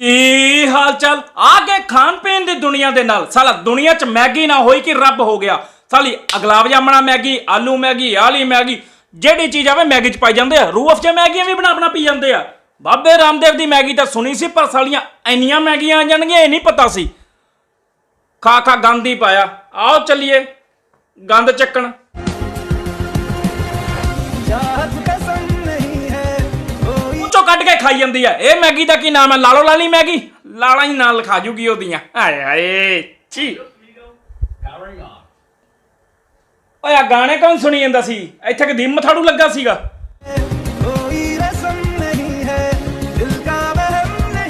ਕੀ ਹਾਲ ਚਾਲ ਆ ਕੇ ਖਾਣ ਪੀਣ ਦੀ ਦੁਨੀਆ ਦੇ ਨਾਲ। ਸਾਲਾ ਦੁਨੀਆ 'ਚ ਮੈਗੀ ਨਾ ਹੋਈ ਕਿ ਰੱਬ ਹੋ ਗਿਆ। ਸਾਲੀ ਅਗਲਾਬ ਜਾਮਣਾ ਮੈਗੀ, ਆਲੂ ਮੈਗੀ, ਆਲੀ ਮੈਗੀ, ਜਿਹੜੀ ਚੀਜ਼ ਆਵੇ ਮੈਗੀ 'ਚ ਪਾਈ ਜਾਂਦੇ ਆ। ਰੂਹ ਅਫਜਾ ਮੈਗੀਆਂ ਵੀ ਬਣਾ ਬਣਾ ਪੀ ਜਾਂਦੇ ਆ। ਬਾਬੇ ਰਾਮਦੇਵ ਦੀ ਮੈਗੀ ਤਾਂ ਸੁਣੀ ਸੀ, ਪਰ ਸਾਲੀਆਂ ਇੰਨੀਆਂ ਮੈਗੀਆਂ ਆ ਜਾਣਗੀਆਂ, ਇਹ ਨਹੀਂ ਪਤਾ ਸੀ। ਖਾ ਖਾ ਗੰਦ ਹੀ ਪਾਇਆ। ਆਓ ਚੱਲੀਏ, ਗੰਦ ਚੱਕਣ। ਕੱਢ ਕੇ ਖਾਈ ਜਾਂਦੀ ਆ। ਇਹ ਮੈਗੀ ਦਾ ਕੀ ਨਾਮ ਹੈ ਲਾਲੋ ਲਾਲੀ ਮੈਗੀ? ਲਾਲਾਂ ਹੀ ਨਾਲ ਲਿਖਾ ਜੂਗੀ ਉਹਦੀਆਂ। ਆਏ ਹਾਏ ਚੀ ਓਏ ਆ ਗਾਣੇ ਕੌਣ ਸੁਣੀ ਜਾਂਦਾ ਸੀ? ਇੱਥੇ ਕਦੀਮ ਮਥਾੜੂ ਲੱਗਾ ਸੀਗਾ।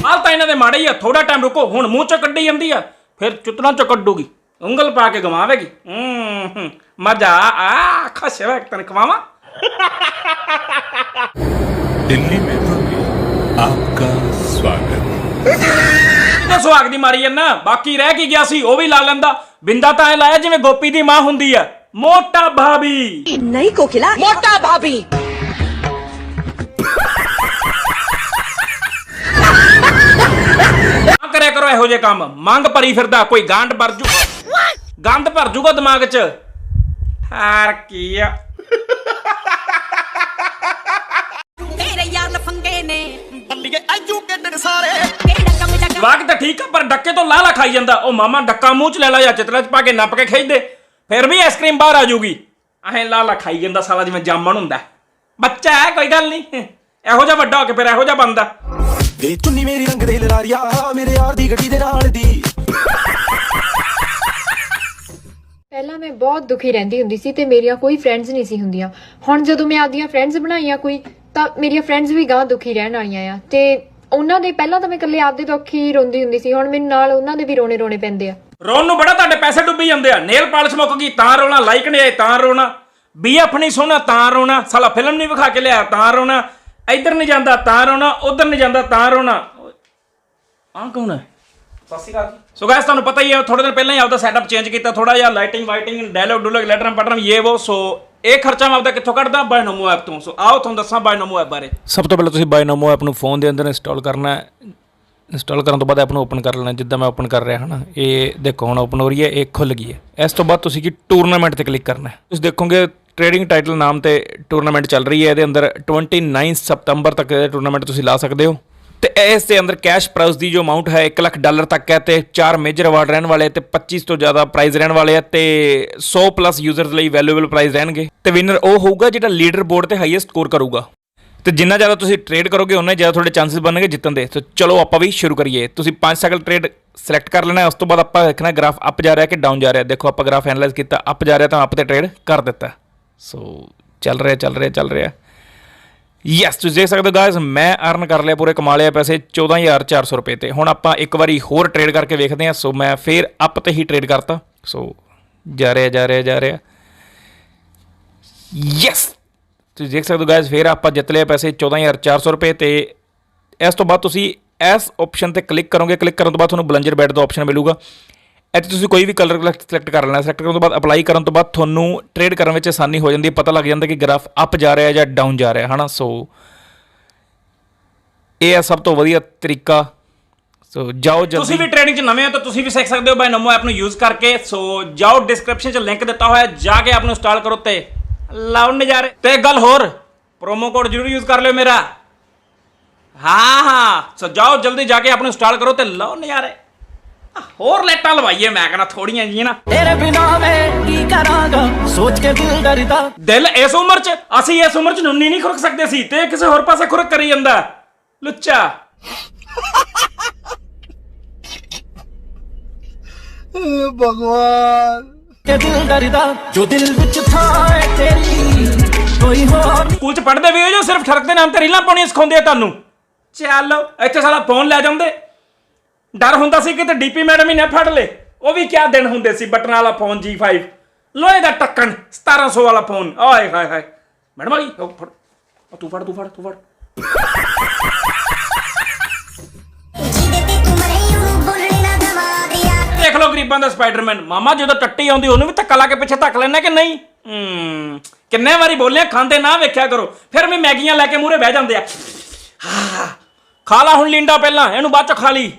ਹਾਲ ਤਾਂ ਇਹਨਾਂ ਦੇ ਮਾੜੇ ਹੀ ਆ ਥੋੜਾ ਟਾਈਮ ਰੁਕੋ, ਹੁਣ ਮੂੰਹ ਚ ਕੱਢੀ ਜਾਂਦੀ ਆ, ਫਿਰ ਚੁਤਨਾ ਚ ਕੱਢੂਗੀ। ਉਂਗਲ ਪਾ ਕੇ ਗਵਾਵੇਗੀ। ਹੂੰ ਮਜ਼ਾ ਆ ਖਸੇ ਇੱਕ ਤਨ ਖਵਾਵਾ ਦਿੱਲੀ ਮੇਂ आपका स्वागत ਤੇ ਸੁਹਾਗ ਦੀ ਮਾਰੀ ਜਾਂਦਾ ਬਾਕੀ ਰਹਿ ਕੀ ਗਿਆ ਸੀ ਉਹ ਵੀ ਲਾ ਲੈਂਦਾ ਬਿੰਦਾ ਤਾਂ ਐ ਲਾਇਆ ਜਿਵੇਂ ਗੋਪੀ ਦੀ ਮਾਂ ਹੁੰਦੀ ਆ ਮੋਟਾ ਭਾਬੀ नहीं कोकिला मोटा भाभी ਨਾ ਕਰਿਆ ਕਰੋ ਇਹੋ ਜਿਹੇ ਕੰਮ ਮੰਗ ਭਰੀ ਫਿਰਦਾ ਕੋਈ ਗਾਂਡ ਭਰ ਜੂ ਗੰਦ ਭਰ ਜੂਗਾ ਦਿਮਾਗ 'ਚ ਹਾਰ ਕੀ ਆ ਪਰ ਡੱਕੇ ਤੋਂ ਲਾਲਾ ਖਾਈ ਜਾਂਦਾ। ਉਹ ਮਾਮਾ ਡੱਕਾ ਮੂੰਹ 'ਚ ਲੈ ਲਾ ਜਾਂ ਚਿਤਰਾ 'ਚ ਪਾ ਕੇ ਨੱਪ ਕੇ ਖਾਈ ਦੇ। ਫਿਰ ਵੀ ਆਈਸਕ੍ਰੀਮ ਬਾਹਰ ਆ ਜਾਊਗੀ। ਐਂ ਲਾਲਾ ਖਾਈ ਜਾਂਦਾ ਸਾਲਾ ਜਿਵੇਂ ਜਾਮਣ ਹੁੰਦਾ। ਬੱਚਾ ਹੈ ਕੋਈ ਗੱਲ ਨਹੀਂ। ਇਹੋ ਜਿਹਾ ਵੱਡਾ ਹੋ ਕੇ ਫਿਰ ਇਹੋ ਜਿਹਾ ਬਣਦਾ। ਵੇ ਚੁੰਨੀ ਮੇਰੀ ਰੰਗ ਦੇ ਲਲਾਰੀਆ ਮੇਰੇ ਯਾਰ ਦੀ ਗੱਡੀ ਦੇ ਨਾਲ ਦੀ। ਪਹਿਲਾਂ ਮੈਂ ਬਹੁਤ ਦੁਖੀ ਰਹਿੰਦੀ ਹੁੰਦੀ ਸੀ ਤੇ ਮੇਰੀਆਂ ਕੋਈ ਫਰੈਂਡਸ ਨਹੀਂ ਸੀ ਹੁੰਦੀਆਂ। ਹੁਣ ਜਦੋਂ ਮੈਂ ਆਪਦੀਆਂ ਫਰੈਂਡਸ ਬਣਾਈਆਂ ਕੋਈ ਤਾਂ ਮੇਰੀਆਂ ਫਰੈਂਡਸ ਵੀ ਗਾਂ ਦੁਖੀ ਰਹਿਣ ਵਾਲੀਆਂ ਆ। ਤੇ ਉਹਨਾਂ ਦੇ ਪਹਿਲਾਂ ਤਾਂ ਮੈਂ ਇਕੱਲੇ ਆਪਦੇ ਦੁੱਖ ਹੀ ਰੋਂਦੀ ਹੁੰਦੀ ਸੀ ਹੁਣ ਮੈਨੂੰ ਨਾਲ ਉਹਨਾਂ ਦੇ ਵੀ ਰੋਣੇ ਰੋਣੇ ਪੈਂਦੇ ਆ। ਰੋਣ ਨੂੰ ਬੜਾ ਤੁਹਾਡੇ ਪੈਸੇ ਡੁੱਬੀ ਜਾਂਦੇ ਆ। ਨੇਲ ਪਾਲਿਸ਼ ਮੁੱਕ ਗਈ ਤਾਂ ਰੋਣਾ ਲਾਈਕ ਨਹੀਂ ਆਏ ਤਾਂ ਰੋਣਾ। ਬੀਐਫ ਨਹੀਂ ਸੋਣਾ ਤਾਂ ਰੋਣਾ। ਸਾਲਾ ਫਿਲਮ ਨਹੀਂ ਵਿਖਾ ਕੇ ਲਿਆ ਤਾਂ ਰੋਣਾ। ਇੱਧਰ ਨਹੀਂ ਜਾਂਦਾ ਤਾਂ ਰੋਣਾ। ਉਧਰ ਨਹੀਂ ਜਾਂਦਾ ਤਾਂ ਰੋਣਾ। ਆ ਕੌਣ ਹੈ? ਸਤਿ ਸ਼੍ਰੀ ਅਕਾਲ ਸੋ ਗਾਇਸ ਤੁਹਾਨੂੰ ਪਤਾ ਹੀ ਹੈ ਥੋੜੇ ਦਿਨ ਪਹਿਲਾਂ ਹੀ ਆਪਦਾ ਸੈਟਅਪ ਚੇਂਜ ਕੀਤਾ ਥੋੜਾ ਜਿਹਾ ਲਾਈਟਿੰਗ ਵਾਈਟਿੰਗ ਡਾਇਲੌਗ ਡੁਲੌਗ ਲੈਟਰਮ ਪੈਟਰਮ ਇਹ ਉਹ ਸੋ ਇਹ ਖਰਚਾ ਮੈਂ ਆਪਦਾ ਕਿੱਥੋਂ ਕੱਢਦਾ? ਬਾਇਨੋਮੋ ਐਪ ਤੋਂ। ਸੋ ਆਓ ਤੁਹਾਨੂੰ ਦੱਸਾਂ ਬਾਇਨੋਮੋ ਐਪ ਬਾਰੇ। ਸਭ ਤੋਂ ਪਹਿਲਾਂ ਤੁਸੀਂ ਬਾਇਨੋਮੋ ਐਪ ਨੂੰ ਫੋਨ ਦੇ ਅੰਦਰ ਇੰਸਟਾਲ ਕਰਨਾ ਹੈ। ਇੰਸਟਾਲ ਕਰਨ ਤੋਂ ਬਾਅਦ ਐਪ ਨੂੰ ਓਪਨ ਕਰ ਲੈਣਾ, ਜਿੱਦਾਂ ਮੈਂ ਓਪਨ ਕਰ ਰਿਹਾ ਹਾਂ ਇਹ ਦੇਖੋ, ਹੁਣ ਓਪਨ ਹੋ ਰਹੀ ਹੈ, ਇਹ ਖੁੱਲ ਗਈ ਹੈ। ਇਸ ਤੋਂ ਬਾਅਦ ਤੁਸੀਂ ਕੀ ਟੂਰਨਾਮੈਂਟ ਤੇ ਕਲਿੱਕ ਕਰਨਾ ਹੈ। ਤੁਸੀਂ ਦੇਖੋਗੇ ਟ੍ਰੇਡਿੰਗ ਟਾਈਟਲ ਨਾਮ ਤੇ ਟੂਰਨਾਮੈਂਟ ਚੱਲ ਰਹੀ ਹੈ। ਇਹਦੇ ਅੰਦਰ 29 ਸਤੰਬਰ ਤੱਕ ਇਹ ਟੂਰਨਾਮੈਂਟ ਤੁਸੀਂ ਲਾ ਸਕਦੇ ਹੋ। ਤੇ ਇਸ ਦੇ ਅੰਦਰ ਕੈਸ਼ ਪ੍ਰਾਈਜ਼ ਦੀ ਜੋ ਅਮਾਉਂਟ ਹੈ 1 ਲੱਖ ਡਾਲਰ ਤੱਕ ਹੈ ਤੇ ਚਾਰ ਮੇਜਰ ਅਵਾਰਡ ਰਹਿਣ ਵਾਲੇ ਤੇ 25 ਤੋਂ ਜ਼ਿਆਦਾ ਪ੍ਰਾਈਜ਼ ਰਹਿਣ ਵਾਲੇ ਆ ਤੇ 100 ਪਲੱਸ ਯੂਜ਼ਰਸ ਲਈ ਵੈਲਿਊਏਬਲ ਪ੍ਰਾਈਜ਼ ਰਹਿਣਗੇ। ਤੇ ਵਿਨਰ ਉਹ ਹੋਊਗਾ ਜਿਹੜਾ ਲੀਡਰ ਬੋਰਡ ਤੇ ਹਾਈਐਸਟ ਸਕੋਰ ਕਰੂਗਾ। ਤੇ ਜਿੰਨਾ ਜ਼ਿਆਦਾ ਤੁਸੀਂ ਟ੍ਰੇਡ ਕਰੋਗੇ ਉਨਾ ਹੀ ਜ਼ਿਆਦਾ ਤੁਹਾਡੇ ਚਾਂਸਸ ਬਣਨਗੇ ਜਿੱਤਣ ਦੇ। ਸੋ ਚਲੋ ਆਪਾਂ ਵੀ ਸ਼ੁਰੂ ਕਰੀਏ। ਤੁਸੀਂ 5 ਸਾਈਕਲ ਟ੍ਰੇਡ ਸਿਲੈਕਟ ਕਰ ਲੈਣਾ ਉਸ ਤੋਂ ਬਾਅਦ ਆਪਾਂ ਦੇਖਣਾ ਗ੍ਰਾਫ ਅਪ ਜਾ ਰਿਹਾ ਕਿ ਡਾਊਨ ਜਾ ਰਿਹਾ। ਦੇਖੋ ਆਪਾਂ ਗ੍ਰਾਫ ਐਨਾਲਾਈਜ਼ ਕੀਤਾ ਅਪ ਜਾ ਰਿਹਾ ਤਾਂ ਅਪ ਤੇ ਟ੍ਰੇਡ ਕਰ ਦਿੱਤਾ। ਸੋ ਚੱਲ ਰਿਹਾ ਚੱਲ ਰਿਹਾ ਚੱਲ ਰਿਹਾ। ਯੈਸ ਤੁਸੀਂ ਦੇਖ ਸਕਦੇ ਹੋ ਗਾਇਸ ਮੈਂ ਅਰਨ ਕਰ ਲਿਆ ਪੂਰੇ ਕਮਾ ਲਿਆ ਪੈਸੇ 14400 ਰੁਪਏ ਤੇ। ਹੁਣ ਆਪਾਂ ਇੱਕ ਵਾਰੀ ਹੋਰ ਟ੍ਰੇਡ ਕਰਕੇ ਵੇਖਦੇ ਹਾਂ, ਸੋ ਮੈਂ ਫੇਰ ਅਪ ਤੇ ਹੀ ਟ੍ਰੇਡ ਕਰਤਾ। ਸੋ ਜਾ ਰਿਹਾ ਜਾ ਰਿਹਾ ਜਾ ਰਿਹਾ। ਯੈਸ ਤੁਸੀਂ ਦੇਖ ਸਕਦੇ ਹੋ ਗਾਇਸ ਫੇਰ ਆਪਾਂ ਜਿੱਤ ਲਿਆ ਪੈਸੇ 14400 ਰੁਪਏ ਤੇ। ਇਸ ਤੋਂ ਬਾਅਦ ਤੁਸੀਂ ਇਸ ਆਪਸ਼ਨ ਤੇ ਕਲਿੱਕ ਕਰੋਗੇ ਕਲਿੱਕ ਕਰਨ ਤੋਂ ਬਾਅਦ ਤੁਹਾਨੂੰ ਬਲੰਜਰ ਬੈਟ ਦਾ ਆਪਸ਼ਨ ਮਿਲੂਗਾ। ਇੱਥੇ ਤੁਸੀਂ ਕੋਈ ਵੀ ਕਲਰ ਸਿਲੈਕਟ ਕਰ ਲੈਣਾ ਸਿਲੈਕਟ ਕਰਨ ਤੋਂ ਬਾਅਦ ਅਪਲਾਈ ਕਰਨ ਤੋਂ ਬਾਅਦ ਤੁਹਾਨੂੰ ਟ੍ਰੇਡ ਕਰਨ ਵਿੱਚ ਆਸਾਨੀ ਹੋ ਜਾਂਦੀ ਹੈ, ਪਤਾ ਲੱਗ ਜਾਂਦਾ ਕਿ ਗ੍ਰਾਫ ਅਪ ਜਾ ਰਿਹਾ ਜਾਂ ਡਾਊਨ ਜਾ ਰਿਹਾ ਹੈ ਹਨਾ? ਸੋ ਇਹ ਆ ਸਭ ਤੋਂ ਵਧੀਆ ਤਰੀਕਾ। ਸੋ ਜਾਓ ਤੁਸੀਂ ਵੀ ਟ੍ਰੇਡਿੰਗ 'ਚ ਨਵੇਂ ਹੋ ਤਾਂ ਤੁਸੀਂ ਵੀ ਸਿੱਖ ਸਕਦੇ ਹੋ ਬਾਈ ਨਮੋ ਐਪ ਨੂੰ ਯੂਜ਼ ਕਰਕੇ। ਸੋ ਜਾਓ ਡਿਸਕ੍ਰਿਪਸ਼ਨ 'ਚ ਲਿੰਕ ਦਿੱਤਾ ਹੋਇਆ, ਜਾ ਕੇ ਆਪ ਨੂੰ ਇੰਸਟਾਲ ਕਰੋ ਤੇ ਲਾਉ ਨਜ਼ਾਰੇ। ਤੇ ਇੱਕ ਗੱਲ ਹੋਰ ਪ੍ਰੋਮੋ ਕੋਡ ਜ਼ਰੂਰ ਯੂਜ਼ ਕਰ ਲਿਓ ਮੇਰਾ। ਹਾਂ ਹਾਂ। ਸੋ ਜਾਓ ਜਲਦੀ ਜਾ ਕੇ ਆਪ ਨੂੰ ਇੰਸਟਾਲ ਕਰੋ ਤੇ ਲਾਓ ਨਜ਼ਾਰੇ। ਹੋਰ ਲੈਟਾਂ ਲਵਾਈਏ ਮੈਂ ਕਹਿੰਦਾ ਥੋੜੀਆਂ ਜੀਆਂ ਨਾ। ਤੇਰੇ ਬਿਨਾ ਮੈਂ ਕੀ ਕਰਾਂਗਾ? ਸੋਚ ਕੇ ਦਿਲ ਡਰਦਾ ਦਿਲ ਇਸ ਉਮਰ 'ਚ ਅਸੀਂ ਇਸ ਉਮਰ 'ਚ ਨੁੰਨੀ ਨਹੀਂ ਖੁਰਕ ਸਕਦੇ ਸੀ ਤੇ ਇਹ ਕਿਸੇ ਹੋਰ ਪਾਸੇ ਖੁਰਕ ਕਰੀ ਜਾਂਦਾ। ਲੁੱਚਾ। ਕਿ ਦਿਲ ਡਰਦਾ ਜੋ ਦਿਲ ਵਿੱਚ ਥਾਂ ਹੈ ਤੇਰੀ ਕੋਈ ਹੋਰ ਸਕੂਲ 'ਚ ਪੜ੍ਹਦੇ ਵੀ ਹੋ ਜਾਂ ਸਿਰਫ ਠਰਕ ਦੇ ਨਾਮ ਤੇ ਰੀਲਾਂ ਪਾਉਣੀਆਂ ਸਿਖਾਉਂਦੇ ਆ ਤੁਹਾਨੂੰ। ਚੱਲ ਇੱਥੇ ਸਾਲਾ ਫੋਨ ਲੈ ਜਾਂਦੇ। ਡਰ ਹੁੰਦਾ ਸੀ ਕਿਤੇ ਡੀਪੀ ਮੈਡਮ ਹੀ ਨਾ ਫੜ ਲੇ। ਉਹ ਵੀ ਕਿਆ ਦਿਨ ਹੁੰਦੇ ਸੀ ਬਟਨ ਵਾਲਾ ਫੋਨ G5 ਲੋਹੇ ਦਾ ਟੱਕਣ 1700 ਵਾਲਾ ਫੋਨ। ਆਏ ਹਾਏ ਹਾਏ। ਮੈਡਮ ਵਾਲੀ ਗਈ ਉਹ ਫੜ। ਉਹ ਤੂੰ ਫੜ ਤੂੰ ਫੜ ਤੂੰ ਫੜ। ਦੇਖ ਲਓ ਗਰੀਬਾਂ ਦਾ ਸਪਾਈਡਰਮੈਨ। ਮਾਮਾ ਜਦੋਂ ਟੱਟੀ ਆਉਂਦੀ, ਉਹਨੂੰ ਵੀ ਧੱਕਾ ਲਾ ਕੇ ਪਿੱਛੇ ਧੱਕ ਲੈਣਾ ਕਿ ਨਹੀਂ? ਹੂੰ। ਕਿੰਨੇ ਵਾਰੀ ਬੋਲਿਆ ਖਾਂਦੇ ਨਾ ਵੇਖਿਆ ਕਰੋ। ਫਿਰ ਵੀ ਮੈਗੀਆਂ ਲੈ ਕੇ ਮੂਹਰੇ ਬਹਿ ਜਾਂਦੇ ਆ। ਹਾਂ ਖਾ ਲਾ ਹੁਣ ਲਿੰਡਾ ਪਹਿਲਾਂ, ਇਹਨੂੰ ਬਾਅਦ ਚ ਖਾ ਲਈ।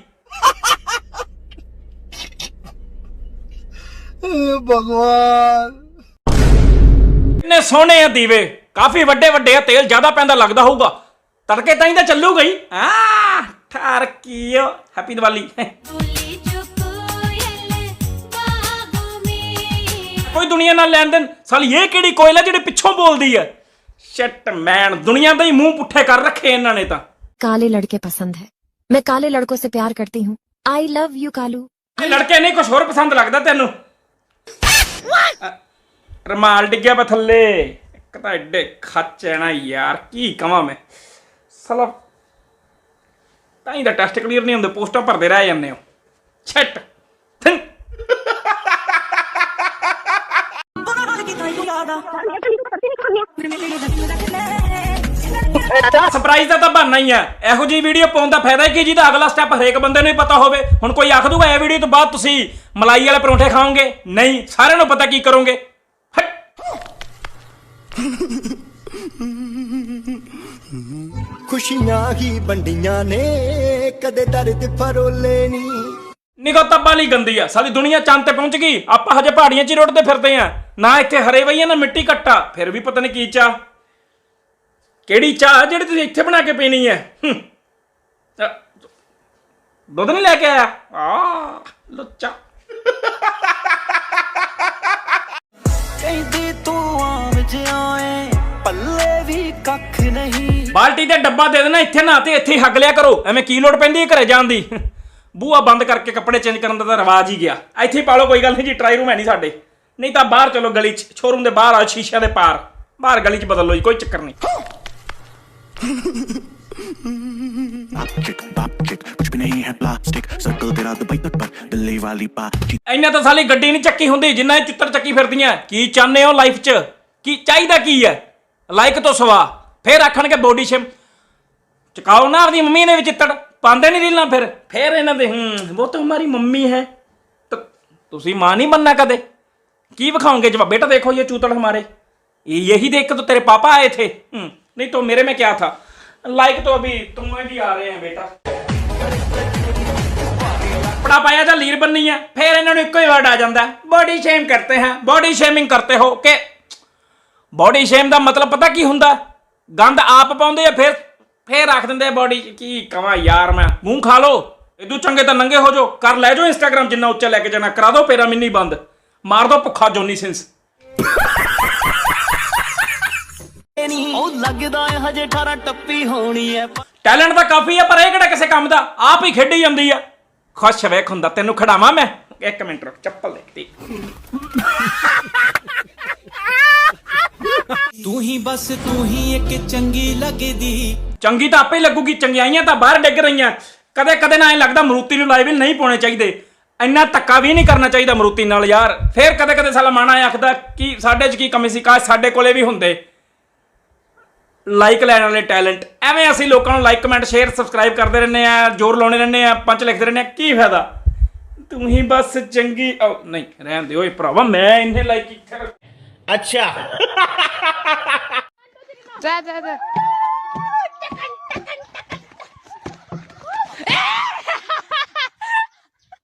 ਭਗਵਾਨ ਨੇ ਸੋਹਣੇ ਆ ਦੀਵੇ ਕਾਫੀ ਵੱਡੇ ਵੱਡੇ ਆ ਤੇਲ ਜ਼ਿਆਦਾ ਪੈਂਦਾ ਲੱਗਦਾ ਹੋਊਗਾ ਤੜਕੇ ਤਾਂ ਹੀ ਤਾਂ ਚੱਲੂਗਾ ਹੀ ਆ ਠਾਰ ਕੀਓ ਹੈਪੀ ਦੀਵਾਲੀ बोली जो कोयल बागों में ਕੋਈ ਦੁਨੀਆ ਨਾਲ ਲੈਣ ਦੇਣ ਸਾਲੀ ਇਹ ਕਿਹੜੀ ਕੋਇਲ ਆ ਜਿਹੜੀ ਪਿੱਛੋਂ ਬੋਲਦੀ ਆ ਸ਼ਟ ਮੈਨ ਦੁਨੀਆ ਦਾ ਹੀ ਮੂੰਹ ਪੁੱਠੇ ਕਰ ਰੱਖੇ ਇਹਨਾਂ ਨੇ ਤਾਂ काले लड़के पसंद है मैं काले लड़कों से प्यार करती हूँ आई लव यू कालू ਇਹ ਲੜਕੇ ਨਹੀਂ ਕੁਝ ਹੋਰ ਪਸੰਦ ਲੱਗਦਾ ਤੈਨੂੰ ਅ, ਰਮਾਲ ਡਿੱਗਿਆ ਪਾ ਥੱਲੇ। ਇੱਕ ਤਾਂ ਐਡੇ ਖੱਚ ਨਾ ਯਾਰ ਕੀ ਕਵਾਂ ਮੈਂ? ਸਾਲਾ ਤਾਂ ਹੀ ਦਾ ਟੈਸਟ ਕਲੀਅਰ ਨਹੀਂ ਹੁੰਦੇ ਪੋਸਟਾਂ ਭਰਦੇ ਰਹਿ ਜਾਂਦੇ ਹੋ। ਛੱਟ। ਥਿੰ। ਸਰਪ੍ਰਾਈਜ਼ ਦਾ ਤਾਂ ਬਹਾਨਾ ਹੀ ਆ। ਇਹੋ ਜਿਹੀ ਵੀਡੀਓ ਪਾਉਣ ਦਾ ਫਾਇਦਾ ਕੀ ਜੀ? ਦਾ ਅਗਲਾ ਸਟੈਪ ਹਰੇਕ ਬੰਦੇ ਨੂੰ ਹੀ ਪਤਾ ਹੋਵੇ। ਹੁਣ ਕੋਈ ਆਖ ਦੂਗਾ ਇਹ ਵੀਡੀਓ ਤੋਂ ਬਾਅਦ ਤੁਸੀਂ ਮਲਾਈ ਵਾਲੇ ਪਰੌਂਠੇ ਖਾਓਗੇ? ਨਹੀਂ ਸਾਰਿਆਂ ਨੂੰ ਪਤਾ ਕੀ ਕਰੋਗੇ? ਖੁਸ਼ੀਆਂ ਹੀ ਵੰਡੀਆਂ ਨੇ ਕਦੇ ਦਰਦ ਫਰੋਲੇ ਨਹੀਂ ਨਿਗੋ ਤੱਬਾਂ ਲਈ ਗੰਦੀ ਆ। ਸਾਰੀ ਦੁਨੀਆ ਚੰਦ ਤੇ ਪਹੁੰਚ ਗਈ। ਆਪਾਂ ਹਜੇ ਪਹਾੜੀਆਂ 'ਚ ਹੀ ਰੁੜਦੇ ਫਿਰਦੇ ਆ। ਨਾ ਇੱਥੇ ਹਰੇ ਵਈਆ ਨਾ ਮਿੱਟੀ ਕੱਟਾ ਫਿਰ ਵੀ ਪਤਾ ਨਹੀਂ ਕੀ ਚਾਹ ਕਿਹੜੀ ਚਾਹ ਜਿਹੜੀ ਤੁਸੀਂ ਇੱਥੇ ਬਣਾ ਕੇ ਪੀਣੀ ਹੈ? ਹੂੰ। ਅ, ਦੁੱਧ ਨਹੀਂ ਲੈ ਕੇ ਆਇਆ? ਆ ਲੁੱਚਾ। ਕਹਿੰਦੀ ਤੂੰ ਆਮ ਜਿਆਏ ਪੱਲੇ ਵੀ ਕੱਖ ਨਹੀਂ। ਬਾਲਟੀ ਤੇ ਡੱਬਾ ਦੇ ਦੇਣਾ ਇੱਥੇ ਨਾ ਤੇ ਇੱਥੇ ਹੀ ਹੱਗ ਲਿਆ ਕਰੋ। ਐਵੇਂ ਕੀ ਲੋੜ ਪੈਂਦੀ ਹੈ ਘਰੇ ਜਾਣ ਦੀ? ਬੂਆ ਬੰਦ ਕਰਕੇ ਕੱਪੜੇ ਚੇਂਜ ਕਰਨ ਦਾ ਤਾਂ ਰਿਵਾਜ ਹੀ ਗਿਆ। ਇੱਥੇ ਹੀ ਪਾ ਲਓ ਕੋਈ ਗੱਲ ਨਹੀਂ ਜੀ ਟਰਾਈ ਰੂਮ ਹੈ ਨਹੀਂ ਸਾਡੇ। ਨਹੀਂ ਤਾਂ ਬਾਹਰ ਚਲੋ ਗਲੀ 'ਚ ਸ਼ੋਰੂਮ ਦੇ ਬਾਹਰ ਆ ਸ਼ੀਸ਼ਿਆਂ ਦੇ ਪਾਰ। ਬਾਹਰ ਗਲੀ 'ਚ ਬਦਲ ਲਓ ਜੀ ਕੋਈ ਚੱਕਰ ਨਹੀਂ। ਇੰਨਾ ਤਾਂ ਸਾਲੀ ਗੱਡੀ ਨਹੀਂ ਚੱਕੀ ਹੁੰਦੀ, ਜਿੰਨਾ ਇਹ ਚਿੱਤਰ ਚੱਕੀ ਫਿਰਦੀਆਂ। ਕੀ ਚਾਹੁੰਦੇ ਹੋ ਲਾਈਫ 'ਚ? ਕੀ ਚਾਹੀਦਾ ਕੀ ਹੈ? ਲਾਈਕ ਤੋਂ ਸਵਾ, ਫੇਰ ਆਖਣਗੇ ਬੋਡੀ ਸ਼ੇਮ ਚਕਾਓ ਨਾ ਆਪਣੀ ਮੰਮੀ ਨੇ ਵੀ ਚਿੱਤੜ ਪਾਉਂਦੇ ਨਹੀਂ ਰੀਲਾਂ ਫਿਰ। ਫੇਰ ਇਹਨਾਂ ਦੇ, ਹੂੰ, ਉਹ ਤਾਂ ਹਮਾਰੀ ਮੰਮੀ ਹੈ। ਤੁਸੀਂ ਮਾਂ ਨਹੀਂ ਬੰਨਾ ਕਦੇ? ਕੀ ਵਿਖਾਓਗੇ ਜਵਾਬ? ਬੇਟਾ ਦੇਖੋ ਇਹ ਚੂਤੜ ਹਮਾਰੇ। ਇਹ ਯਹੀ ਦੇਖ ਕੇ ਤੇਰੇ ਪਾਪਾ ਆਏ ਥੇ। ਹੂੰ। नहीं तो मेरे में क्या था लाइक तो अभी तुम्हें भी आ रहे हैं बेटा कपड़ा पाया ਜਾਂ ਲੀਰ ਬੰਨੀ ਹੈ ਫਿਰ ਇਹਨਾਂ ਨੂੰ ਇੱਕੋ ਹੀ ਵਰਡ ਆ ਜਾਂਦਾ ਬੋਡੀ ਸ਼ੇਮ ਕਰਤੇ ਹੈ ਬੋਡੀ ਸ਼ੇਮਿੰਗ ਕਰਤੇ ਹੋ ਕਿ ਬੋਡੀ ਸ਼ੇਮ ਦਾ ਮਤਲਬ ਪਤਾ ਕੀ ਹੁੰਦਾ ਗੰਦ ਆਪ ਪਾਉਂਦੇ ਆ ਫਿਰ ਫਿਰ ਰੱਖ ਦਿੰਦੇ ਆ ਬੋਡੀ ਕੀ ਕਵਾਂ ਯਾਰ ਮੈਂ ਮੂੰਹ ਖਾ ਲੋ ਇਦੋਂ ਚੰਗੇ ਤਾਂ ਨੰਗੇ ਹੋ ਜਾਓ ਕਰ ਲੈ ਜਾਓ ਇੰਸਟਾਗ੍ਰam ਜਿੰਨਾ ਉੱਚਾ ਲੈ ਕੇ ਜਾਣਾ ਕਰਾ ਦਿਓ ਪੇਰਾ ਮਿੰਨੀ ਬੰਦ ਮਾਰ ਦਿਓ ਭੁੱਖਾ ਜੋਨੀ ਸਿੰਸ ਨਹੀਂ। ਉਹ ਲੱਗਦਾ ਏ ਹਜੇ 18 ਟੱਪੀ ਹੋਣੀ ਐ। ਟੈਲੈਂਟ ਤਾਂ ਕਾਫੀ ਆ ਪਰ ਇਹ ਕਿਹੜਾ ਕਿਸੇ ਕੰਮ ਦਾ? ਆਪ ਹੀ ਖੇਡੀ ਜਾਂਦੀ ਆ। ਖੁਸ਼ ਵੇਖ ਹੁੰਦਾ ਤੈਨੂੰ ਖੜਾਵਾਂ ਮੈਂ। ਇੱਕ ਮਿੰਟ ਰੁਕ ਚੱਪਲ ਦੇਖਦੀ ਤੂੰ। ਹੀ ਬਸ ਤੂੰ ਹੀ ਇੱਕ ਚੰਗੀ ਲੱਗਦੀ। ਚੰਗੀ ਤਾਂ ਆਪੇ ਹੀ ਲੱਗੂਗੀ ਚੰਗਿਆਈਆਂ ਤਾਂ ਬਾਹਰ ਡਿੱਗ ਰਹੀਆਂ। ਕਦੇ ਕਦੇ ਨਾ ਐ ਲੱਗਦਾ ਮਰੂਤੀ ਨੂੰ ਲਾਈਵ ਨਹੀਂ ਪਾਉਣੇ ਚਾਹੀਦੇ। ਇੰਨਾ ਧੱਕਾ ਵੀ ਨਹੀਂ ਕਰਨਾ ਚਾਹੀਦਾ ਮਰੂਤੀ ਨਾਲ ਯਾਰ। ਫੇਰ ਕਦੇ ਕਦੇ ਸਾਲਾ ਮਾਣਾ ਆਖਦਾ ਕਿ ਸਾਡੇ 'ਚ ਕੀ ਕਮੀ ਸੀ? ਕਾਸ਼ ਸਾਡੇ ਕੋਲੇ ਵੀ ਹੁੰਦੇ। ਲਾਈਕ ਲੈਣ ਵਾਲੇ ਟੈਲੈਂਟ ਐਵੇਂ ਅਸੀਂ ਲੋਕਾਂ ਨੂੰ ਲਾਈਕ ਕਮੈਂਟ ਸ਼ੇਅਰ ਸਬਸਕ੍ਰਾਈਬ ਕਰਦੇ ਰਹਿੰਦੇ ਆ ਜ਼ੋਰ ਲਾਉਣੇ ਰਹਿੰਦੇ ਆ ਪੰਚ ਲਿਖਦੇ ਰਹਿੰਦੇ ਆ ਕੀ ਫਾਇਦਾ? ਤੂੰ ਹੀ ਬਸ ਚੰਗੀ ਨਹੀਂ ਰਹਿਣ ਦੇ ਓਏ ਭਰਾਵਾ ਮੈਂ ਇੰਨੇ ਲਾਈਕ ਕਿੱਥੇ ਜਾ ਜਾ ਜਾ।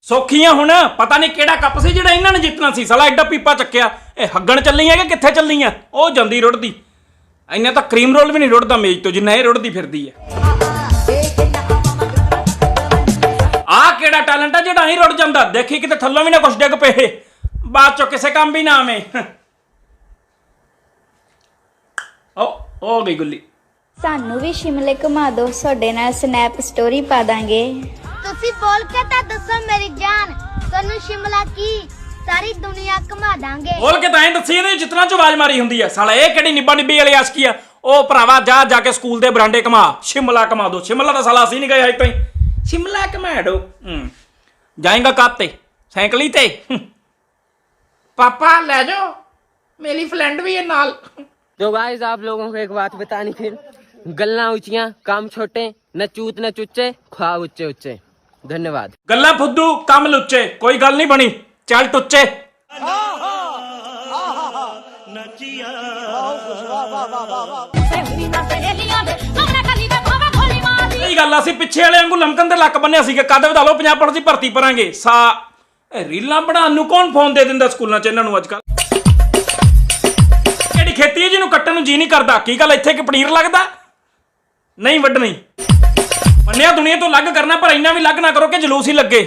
ਸੌਖੀਆਂ ਹੁਣ ਪਤਾ ਨਹੀਂ ਕਿਹੜਾ ਕੱਪ ਸੀ ਜਿਹੜਾ ਇਹਨਾਂ ਨੇ ਜਿੱਤਣਾ ਸੀ ਸਾਲਾ ਐਡਾ ਪੀਪਾ ਚੱਕਿਆ। ਇਹ ਹੱਗਣ ਚੱਲੀ ਹੈ ਕਿ ਕਿੱਥੇ ਚੱਲੀ ਆ ਉਹ ਜਾਂਦੀ ਰੁੜਦੀ। ਇੰਨਾ ਤਾਂ ਕਰੀਮ ਰੋਲ ਵੀ ਨਹੀਂ ਰੁੜਦਾ ਮੇਜ਼ ਤੋਂ ਜਿੰਨਾ ਇਹ ਰੁੜਦੀ ਫਿਰਦੀ ਹੈ ਆਹ ਕਿਹੜਾ ਟੈਲੈਂਟ ਆ ਜਿਹੜਾ ਹੀ ਰੁੜ ਜਾਂਦਾ? ਦੇਖੀ ਕਿਤੇ ਥੱਲੋਂ ਵੀ ਨਾ ਕੁਛ ਡਿੱਗ ਪਏ। ਬਾਅਦ ਚੋਂ ਕਿਸੇ ਕੰਮ ਵੀ ਨਾ ਆਵੇਂ। ਓ ਉਹ ਗਈ ਗੁੱਲੀ। ਸਾਨੂੰ ਵੀ ਸ਼ਿਮਲੇ ਘੁਮਾ ਦਿਓ ਤੁਹਾਡੇ ਨਾਲ ਸਨੈਪ ਸਟੋਰੀ ਪਾ ਦਾਂਗੇ। ਤੁਸੀਂ ਬੋਲ ਕੇ ਤਾਂ ਦੱਸੋ ਮੇਰੀ ਜਾਨ ਤੁਹਾਨੂੰ ਸ਼ਿਮਲਾ ਕੀ ਸਾਰੀ ਦੁਨੀਆ ਘੁਮਾ ਦਾਂਗੇ ਬੋਲ ਕੇ ਤਾਂ ਐਂ ਦੱਸੀ ਇਹਨੇ ਜਿਤਨਾ ਚ ਆਵਾਜ਼ ਮਾਰੀ ਹੁੰਦੀ ਆ ਸਾਲਾ ਇਹ ਕਿਹੜੀ ਨਿੱਬਾ ਨਿੱਬੀ ਵਾਲੀ ਆਸ਼ਕੀ ਆ ਉਹ ਭਰਾਵਾ ਜਾ ਜਾ ਕੇ ਸਕੂਲ ਦੇ ਬਰਾਂਡੇ ਕਮਾ ਸ਼ਿਮਲਾ ਕਮਾ ਦੋ ਸ਼ਿਮਲਾ ਤਾਂ ਸਾਲਾ ਅਸੀਂ ਨਹੀਂ ਗਏ ਅਜੇ ਤਾਈਂ ਸ਼ਿਮਲਾ ਕਮਾ ਦੋ ਹੂੰ ਜਾਏਗਾ ਕਾਤੇ ਸਾਈਕਲੀ ਤੇ ਹੂੰ। ਪਾਪਾ ਲੈ ਜਾਓ ਮੇਰੀ ਫਰੈਂਡ ਵੀ ਹੈ ਨਾਲ तो गाइस आप लोगों को एक बात बतानी फिर गल्ला ऊंचियां काम छोटे न चूत न चुच्चे ख्वाब उच्चे उच्चे धन्यवाद ਗੱਲਾਂ ਫੁੱਦੂ ਕੰਮ ਲੁੱਚੇ ਕੋਈ ਗੱਲ ਨਹੀਂ ਬਣੀ ਚੱਲ ਟੁੱਚੇ। ਸਹੇਲੀਆਂ ਦੇ ਸਾਹਮਣੇ ਖਾਲੀ ਦਾ ਭਾਵਾ ਖੋਲੀ ਮਾਰਦੀ ਸਹੀ ਗੱਲ ਆ, ਅਸੀਂ ਪਿੱਛੇ ਵਾਲੇ ਵਾਂਗੂ ਲਮਕਣ ਤੇ ਲੱਕ ਬੰਨਿਆ ਸੀਗਾ। ਕਦ ਵਧਾ ਲਓ ਪੰਜਾਬ ਪੁਲਿਸ ਦੀ ਭਰਤੀ ਭਰਾਂਗੇ। ਸਾ ਇਹ ਰੀਲਾਂ ਬਣਾਉਣ ਨੂੰ ਕੌਣ ਫੋਨ ਦੇ ਦਿੰਦਾ ਸਕੂਲਾਂ 'ਚ ਇਹਨਾਂ ਨੂੰ ਅੱਜ ਕੱਲ੍ਹ ਕਿਹੜੀ ਖੇਤੀ ਹੈ ਜਿਹਨੂੰ ਕੱਟਣ ਨੂੰ ਜੀ ਨਹੀਂ ਕਰਦਾ? ਕੀ ਗੱਲ ਇੱਥੇ ਕਿ ਪਨੀਰ ਲੱਗਦਾ? ਨਹੀਂ ਵੱਢਣੀ। ਮੰਨਿਆ ਦੁਨੀਆ ਤੋਂ ਅਲੱਗ ਕਰਨਾ, ਪਰ ਇੰਨਾ ਵੀ ਅਲੱਗ ਨਾ ਕਰੋ ਕਿ ਜਲੂਸ ਹੀ ਲੱਗੇ।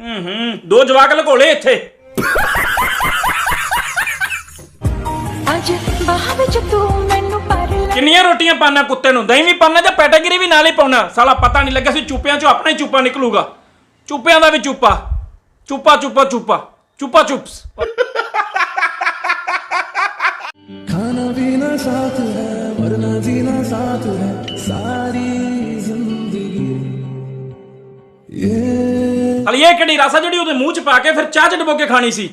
ਹੂੰ ਹੂੰ। ਦੋ ਜਵਾਕ ਲਗੋਲੇ ਇੱਥੇ। ਅੱਜ ਬਾਹਾਂ ਵਿੱਚ ਤੂੰ ਮੈਨੂੰ ਪਰ ਲੈ। ਕਿੰਨੀਆਂ ਰੋਟੀਆਂ ਪਾਣਾ ਕੁੱਤੇ ਨੂੰ? ਦਹੀਂ ਵੀ ਪਾਣਾ ਜਾਂ ਪੈਟਾਗਰੀ ਵੀ ਨਾਲ ਹੀ ਪਾਉਣਾ? ਸਾਲਾ ਪਤਾ ਨਹੀਂ ਲੱਗਿਆ ਸੀ ਚੁੱਪਿਆਂ ਚੋਂ ਆਪਣਾ ਹੀ ਚੁੱਪਾ ਨਿਕਲੂਗਾ। ਚੁੱਪਿਆਂ ਦਾ ਵੀ ਚੁੱਪਾ। ਚੁੱਪਾ ਚੁੱਪਾ ਚੁੱਪਾ। ਚੁੱਪਾ ਚੁੱਪਸ। ਖਾਣਾ ਪੀਣਾ ਸਾਥ ਹੈ ਵਰਨਾ ਜੀਣਾ ਸਾਥ ਹੈ ਸਾਰੀ ਜ਼ਿੰਦਗੀ। ਇਹ ਹਲੀ ਇਹ ਕਿਹੜੀ? ਰਸ ਆ ਜਿਹੜੀ ਉਹਦੇ ਮੂੰਹ 'ਚ ਪਾ ਕੇ ਫਿਰ ਚਾਹ 'ਚ ਡਬੋ ਕੇ ਖਾਣੀ ਸੀ।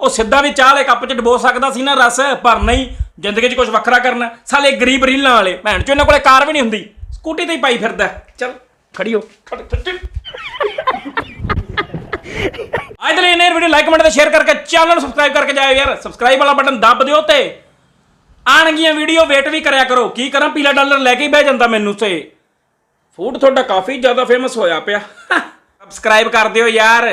ਉਹ ਸਿੱਧਾ ਵੀ ਚਾਹ ਵਾਲੇ ਕੱਪ 'ਚ ਡਬੋ ਸਕਦਾ ਸੀ ਨਾ ਰਸ, ਪਰ ਨਹੀਂ। ਜ਼ਿੰਦਗੀ 'ਚ ਕੁਝ ਵੱਖਰਾ ਕਰਨਾ। ਸਾਲੇ ਗਰੀਬ ਰੀਲਾਂ ਵਾਲੇ। ਭੈਣ 'ਚ, ਇਹਨਾਂ ਕੋਲੇ ਕਾਰ ਵੀ ਨਹੀਂ ਹੁੰਦੀ। ਸਕੂਟੀ ਤੇ ਹੀ ਪਾਈ ਫਿਰਦਾ ਚਲ, ਖੜੀ ਹੋ। ਅੱਜ ਲਈ ਇਹਨੇ ਵੀਡੀਓ ਲਾਈਕ ਕਮੈਂਟ ਤੇ ਸ਼ੇਅਰ ਕਰਕੇ ਚੈਨਲ ਨੂੰ ਸਬਸਕ੍ਰਾਈਬ ਕਰਕੇ ਜਾਇਓ ਯਾਰ। ਸਬਸਕ੍ਰਾਈਬ ਵਾਲਾ ਬਟਨ ਦੱਬ ਦਿਓ ਤੇ ਆਣਗੀਆਂ ਵੀਡੀਓ ਵੇਟ ਵੀ ਕਰਿਆ ਕਰੋ। ਕੀ ਕਰਾਂ? ਪੀਲਾ ਡਾਲਰ ਲੈ ਕੇ ਹੀ ਬਹਿ ਜਾਂਦਾ ਮੈਨੂੰ ਤੇ। ਫੂਡ ਤੁਹਾਡਾ ਕਾਫੀ ਜ਼ਿਆਦਾ ਫੇਮਸ ਹੋਇਆ ਪਿਆ। ਸਬਸਕ੍ਰਾਈਬ ਕਰ ਦਿਓ ਯਾਰ।